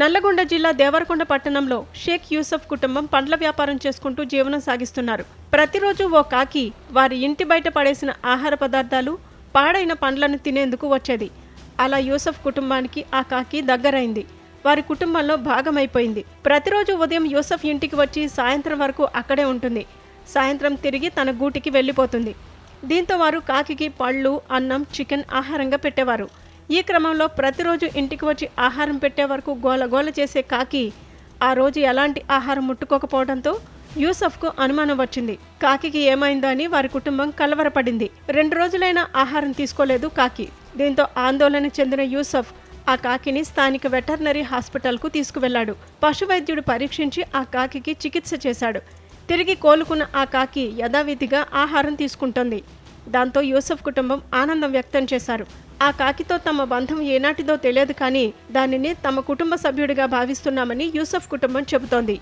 నల్లగొండ జిల్లా దేవరకొండ పట్టణంలో షేక్ యూసఫ్ కుటుంబం పండ్ల వ్యాపారం చేసుకుంటూ జీవనం సాగిస్తున్నారు. ప్రతిరోజు ఓ కాకి వారి ఇంటి బయట పడేసిన ఆహార పదార్థాలు పాడైన పండ్లను తినేందుకు వచ్చేది. అలా యూసఫ్ కుటుంబానికి ఆ కాకి దగ్గరైంది. వారి కుటుంబంలో భాగమైపోయింది. ప్రతిరోజు ఉదయం యూసఫ్ ఇంటికి వచ్చి సాయంత్రం వరకు అక్కడే ఉంటుంది. సాయంత్రం తిరిగి తన గూటికి వెళ్ళిపోతుంది. దీంతో వారు కాకికి పళ్ళు అన్నం చికెన్ ఆహారంగా పెట్టేవారు. ఈ క్రమంలో ప్రతిరోజు ఇంటికి వచ్చి ఆహారం పెట్టే వరకు గోలగోల చేసే కాకి ఆ రోజు ఎలాంటి ఆహారం ముట్టుకోకపోవడంతో యూసఫ్కు అనుమానం వచ్చింది. కాకికి ఏమైందో అని వారి కుటుంబం కలవరపడింది. రెండు రోజులైనా ఆహారం తీసుకోలేదు కాకి. దీంతో ఆందోళన చెందిన యూసఫ్ ఆ కాకిని స్థానిక వెటర్నరీ హాస్పిటల్కు తీసుకువెళ్ళాడు పశువైద్యుడు పరీక్షించి ఆ కాకికి చికిత్స చేశాడు. తిరిగి కోలుకున్న ఆ కాకి యథావిధిగా ఆహారం తీసుకుంటోంది. దాంతో యూసఫ్ కుటుంబం ఆనందం వ్యక్తం చేశారు. ఆ కాకితో తమ బంధం ఏనాటిదో తెలియదు కానీ దానిని తమ కుటుంబ సభ్యుడిగా భావిస్తున్నామని యూసఫ్ కుటుంబం చెబుతోంది.